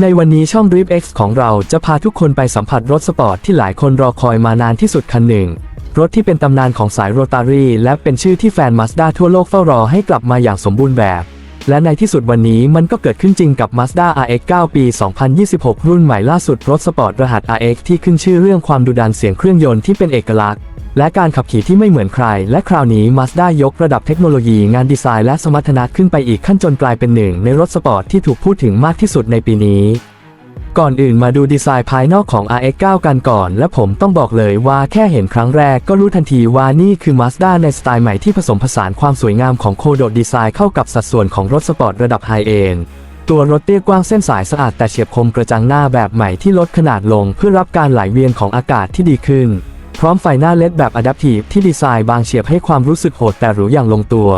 ในวันนี้ช่อง Drip X ของเราจะพาทุกคนไปสัมผัสรถสปอร์ตที่หลายคนรอคอยมานานที่สุดคันหนึ่ง รถที่เป็นตำนานของสายโรตารีและเป็นชื่อที่แฟน Mazda ทั่วโลกเฝ้ารอให้กลับมาอย่างสมบูรณ์แบบ และในที่สุดวันนี้มันก็เกิดขึ้นจริงกับ Mazda RX-9 ปี 2026 รุ่นใหม่ล่าสุดรถสปอร์ตรหัส RX ที่ขึ้นชื่อเรื่องความดุดันเสียงเครื่องยนต์ที่เป็นเอกลักษณ์ และการขับขี่ที่ไม่เหมือนใคร และคราวนี้ Mazda ยกระดับเทคโนโลยีงานดีไซน์และสมรรถนะขึ้นไปอีกขั้นจนกลายเป็นหนึ่งในรถสปอร์ตที่ถูกพูดถึงมากที่สุดในปีนี้ ก่อนอื่นมาดูดีไซน์ภายนอกของ RX9 กันก่อน และผมต้องบอกเลยว่าแค่เห็นครั้งแรกก็รู้ทันทีว่านี่คือ Mazda ในสไตล์ใหม่ที่ผสมผสานความสวยงามของโคโดดดีไซน์เข้ากับสัดส่วนของรถสปอร์ตระดับไฮเอนด์ตัวรถเตี้ยกว้างเส้นสายสะอาดแต่เฉียบคมกระจังหน้าแบบใหม่ที่ลดขนาดลงเพื่อรับการไหลเวียนของอากาศที่ดีขึ้น ร้อมไฟหน้าเลดแบบอะดัพทีฟที่ดีไซน์บางเฉียบให้ความรู้สึกโหดแต่หรูอย่างลงตัว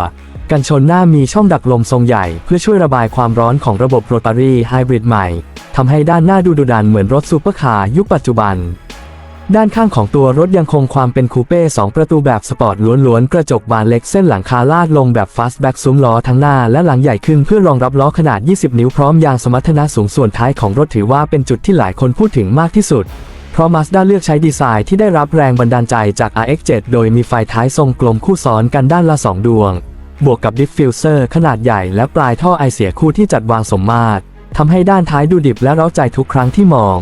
กันชนหน้ามีช่องดักลมทรงใหญ่ เพื่อช่วยระบายความร้อนของระบบโรตารี่ไฮบริดใหม่ทำให้ด้านหน้าดูดุดันเหมือนรถซูเปอร์คาร์ยุคปัจจุบัน ด้านข้างของตัวรถยังคงความเป็นคูเป้2ประตูแบบสปอร์ตล้วนๆ กระจกบานเล็กเส้นหลังคาลาดลงแบบฟาสต์แบ็กซุ้มล้อทั้งหน้าและหลังใหญ่ขึ้นเพื่อรองรับล้อขนาด 20 นิ้วพร้อมยางสมรรถนะสูงส่วนท้ายของรถถือว่าเป็นจุดที่หลายคนพูดถึงมากที่สุด เพราะ Mazda เลือกใช้ดีไซน์ที่ได้รับแรงบันดาลใจจาก RX-7 โดยมีไฟท้ายทรงกลมคู่ซ้อนกันด้านละ 2 ดวง บวกกับดิฟฟิวเซอร์ขนาดใหญ่และปลายท่อไอเสียคู่ที่จัดวางสมมาตรทำให้ด้านท้ายดูดิบและเร้าใจทุกครั้งที่มอง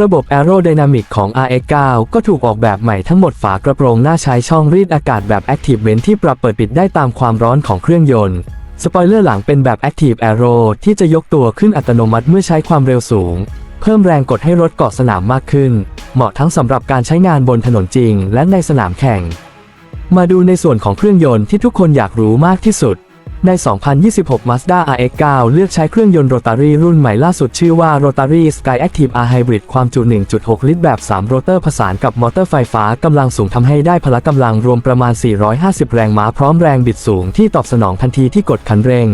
ระบบ Aerodynamic ของ RX9 ก็ถูกออกแบบใหม่ทั้งหมดฝากระโปรงหน้าใช้ช่องรีดอากาศแบบ Active Vent ที่ปรับเปิดปิดได้ตามความร้อนของเครื่องยนต์สปอยเลอร์หลังเป็นแบบ Active Aero ที่จะยกตัวขึ้นอัตโนมัติเมื่อใช้ความเร็วสูง เพิ่มแรงกดให้รถเกาะสนามมากขึ้น เหมาะทั้งสำหรับการใช้งานบนถนนจริง และในสนามแข่ง มาดูในส่วนของเครื่องยนต์ที่ทุกคนอยากรู้มากที่สุด ใน 2026 Mazda RX-9 เลือกใช้เครื่องยนต์โรตารี่รุ่นใหม่ล่าสุดชื่อว่า Rotary Sky Active R Hybrid ความจุ 1.6 ลิตรแบบ 3 โรเตอร์ผสานกับมอเตอร์ไฟฟ้ากำลังสูงทำให้ได้พละกำลังรวมประมาณ 450 แรงม้าพร้อมแรงบิดสูงที่ตอบสนองทันทีที่กดคันเร่ง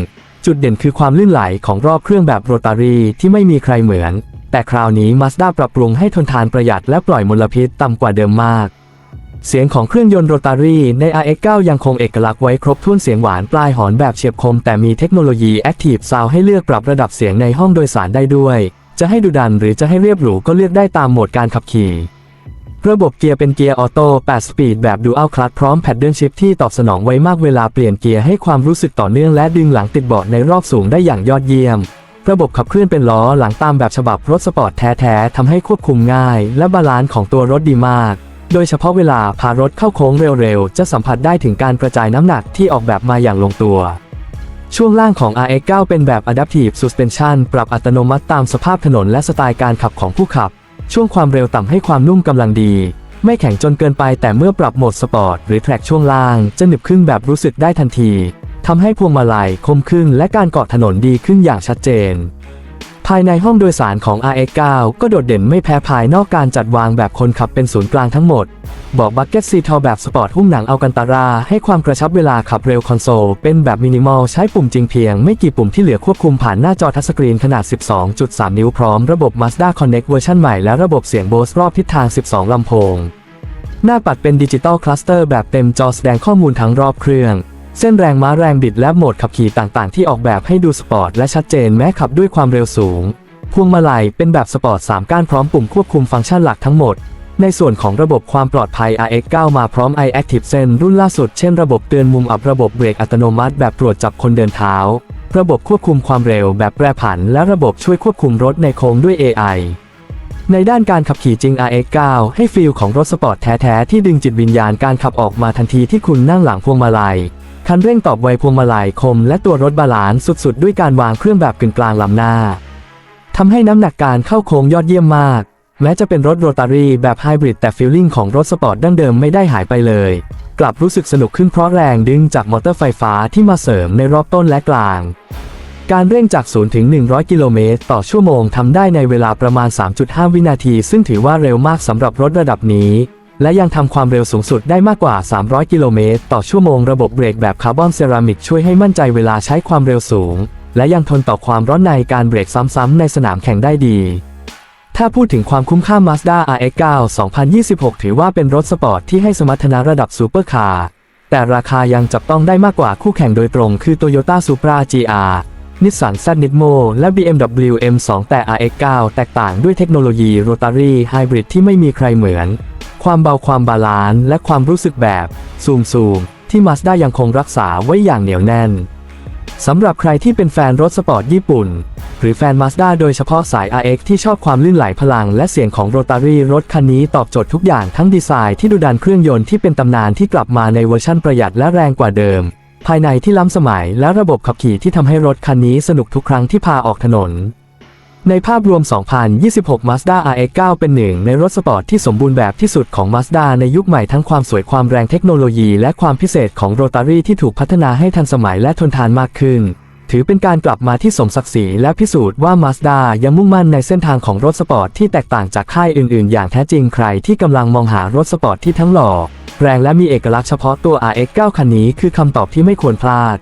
จุดเด่นคือความลื่นไหลของรอบเครื่องแบบโรตารี่ที่ไม่มีใครเหมือน แต่คราวนี้ Mazda ปรับปรุงให้ทนทานประหยัดและปล่อยมลพิษต่ำกว่าเดิมมาก เสียงของเครื่องยนต์โรตารี่ใน RX9 ยังคงเอกลักษณ์ไว้ครบถ้วนเสียงหวานปลายหอนแบบเฉียบคม แต่มีเทคโนโลยี Active Sound ให้เลือกปรับระดับเสียงในห้องโดยสารได้ด้วย จะให้ดุดันหรือจะให้เรียบหรูก็เลือกได้ตามโหมดการขับขี่ระบบเกียร์เป็นเกียร์ออโต้ 8 สปีดแบบดูอัลคลัตพร้อมแพดเดิลชิฟที่ตอบสนองไวมากเวลาเปลี่ยนเกียร์ให้ความรู้สึกต่อเนื่องและดึงหลังติดเบาะในรอบสูงได้อย่างยอดเยี่ยม ระบบขับเคลื่อนเป็นล้อหลังตามแบบฉบับรถสปอร์ตแท้ๆทำให้ควบคุมง่าย และบาลานซ์ของตัวรถดีมาก โดยเฉพาะเวลาพารถเข้าโค้งเร็วๆ จะสัมผัสได้ถึงการกระจายน้ำหนักที่ออกแบบมาอย่างลงตัว ช่วงล่างของ RX9 เป็นแบบ Adaptive Suspension ปรับอัตโนมัติตามสภาพถนนและสไตล์การขับของผู้ขับ ช่วงความเร็วต่ำให้ความนุ่มกำลังดี ไม่แข็งจนเกินไปแต่เมื่อปรับโหมดสปอร์ตหรือแทร็กช่วงล่างจะหนึบขึ้นแบบรู้สึกได้ทันที ทำให้พวงมาลัยคมขึ้นและการเกาะถนนดีขึ้นอย่างชัดเจน ภายในห้องโดยสารของ RX9 ก็โดดเด่นไม่แพ้ภายนอกการจัดวางแบบคนขับเป็นศูนย์กลางทั้งหมด บอกบักเก็ตซีทอแบบสปอร์ตหุ้มหนังอัลกันตารา ให้ความกระชับเวลาขับเร็วคอนโซล เป็นแบบมินิมอลใช้ปุ่มจริงเพียงไม่กี่ปุ่มที่เหลือควบคุมผ่านหน้าจอทัชสกรีนขนาด 12.3 นิ้วพร้อมระบบ Mazda Connect เวอร์ชันใหม่และระบบเสียง Bose รอบทิศทาง 12 ลำโพงหน้าปัดเป็นดิจิตอลคลัสเตอร์แบบเต็มจอแสดงข้อมูลทั้งรอบเครื่อง เส้นแรงม้าแรงบิดและโหมดขับขี่ต่างๆ ที่ออกแบบให้ดูสปอร์ตและชัดเจนแม้ขับด้วยความเร็วสูง พวงมาลัยเป็นแบบสปอร์ต 3 ก้านพร้อมปุ่มควบคุมฟังก์ชันหลักทั้งหมด ในส่วนของระบบความปลอดภัย RX9 มาพร้อม iActive Sense รุ่นล่าสุด เช่นระบบเตือนมุมอับระบบเบรกอัตโนมัติแบบตรวจจับคนเดินเท้า ระบบควบคุมความเร็วแบบแปรผัน และระบบช่วยควบคุมรถในโค้งด้วย AI ในด้านการขับขี่จริง RX9 ให้ฟีลของรถสปอร์ตแท้ ๆ ที่ดึงจิตวิญญาณการขับออกมาทันทีที่คุณนั่งหลังพวงมาลัย คันเร่งตอบไวพวงมาลัยคม และตัวรถบาลานซ์สุดๆ ด้วยการวางเครื่องแบบกึ่งกลางลำหน้าทำให้น้ำหนักการเข้าโค้งยอดเยี่ยมมาก แม้จะเป็นรถโรตารี่แบบไฮบริดแต่ฟีลลิ่งของรถสปอร์ตดั้งเดิมไม่ได้หายไปเลย กลับรู้สึกสนุกขึ้นเพราะแรงดึงจากมอเตอร์ไฟฟ้าที่มาเสริมในรอบต้นและกลาง การเร่งจาก 0 ถึง 100 กิโลเมตรต่อชั่วโมงทำได้ในเวลาประมาณ 3.5 วินาที ซึ่งถือว่าเร็วมากสำหรับรถระดับนี้ และยังทำความเร็วสูงสุดได้มากกว่า 300 กิโลเมตร ต่อชั่วโมงระบบเบรกแบบคาร์บอนเซรามิกช่วยให้มั่นใจเวลาใช้ความเร็วสูง และยังทนต่อความร้อนในการเบรกซ้ำๆในสนามแข่งได้ดี ถ้าพูดถึงความคุ้มค่า Mazda RX9 2026 ถือว่าเป็นรถสปอร์ตที่ให้สมรรถนะระดับซูเปอร์คาร์แต่ราคายังจับต้องได้มากกว่าคู่แข่งโดยตรงคือ Toyota Supra GR นิสสัน z n i t m o และ BMW M2 แต่ RX9 แตกต่างด้วยเทคโนโลยีโรตารี่ไฮบริดที่ไม่มีใครเหมือน ความเบาความบาลานซ์และความรู้สึกแบบซูมซูมที่ Mazda ยังคงรักษาไว้อย่างเหนียวแน่นสำหรับใครที่เป็นแฟนรถสปอร์ตญี่ปุ่น หรือแฟน Mazda โดยเฉพาะสาย RX ที่ชอบความลื่นไหลพลังและเสียงของโรตารี่รถคันนี้ตอบโจทย์ทุกอย่างทั้งดีไซน์ที่ดูดันเครื่องยนต์ที่เป็นตำนานที่กลับมาในเวอร์ชั่นประหยัดและแรงกว่าเดิม ภายในที่ล้ำสมัยและระบบขับขี่ที่ทำให้รถคันนี้สนุกทุกครั้งที่พาออกถนน ในภาพรวม 2026 Mazda RX9 เป็นหนึ่งในรถสปอร์ตที่สมบูรณ์แบบที่สุดของ Mazda ในยุคใหม่ทั้งความสวยความแรงเทคโนโลยีและความพิเศษของโรตารี่ที่ถูกพัฒนาให้ทันสมัยและทนทานมากขึ้น ถือเป็นการกลับมาที่สมศักดิ์ศรีและพิสูจน์ว่า Mazda ยังมุ่งมั่นในเส้นทางของรถสปอร์ตที่แตกต่างจากค่ายอื่นๆ อย่างแท้จริงใครที่กำลังมองหารถสปอร์ตที่ทั้งหล่อแรงและมีเอกลักษณ์เฉพาะตัว RX9 คันนี้คือคำตอบที่ไม่ควรพลาด